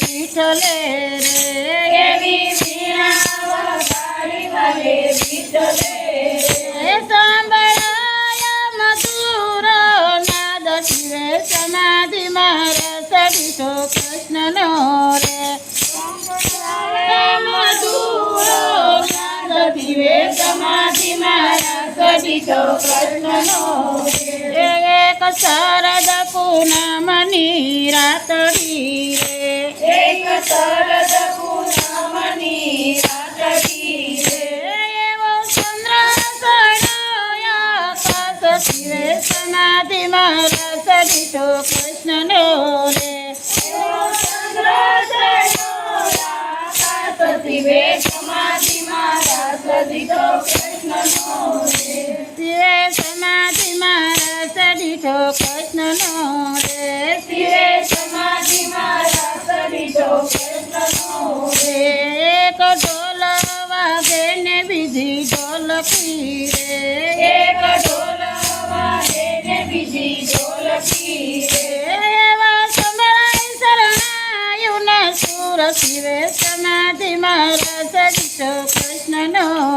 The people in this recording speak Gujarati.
વિઠ્ઠલે રે? એવી વીણા વગાડી વિઠ્ઠલે એ સાંભળાયા મધુર નાદ કૃષ્ણનો રે. મધુરો નાદ કૃષ્ણનો એ એક શરદ પૂનમની રાતડી શિવે સમાધિમાં રસ દીઠો કૃષ્ણનો રે. શિવે સમાધિમાં રસ દીઠો કૃષ્ણનો રે. શિવે સમાધિમાં રસ દીઠો કૃષ્ણનો રે. શિવે સમાધિમાં રસ દીઠો કૃષ્ણનો રે. એક ઢોલ વાગે ને બીજી ઢોલકી રે એક શિવે સમાધિમાં રસ દીઠો કૃષ્ણનો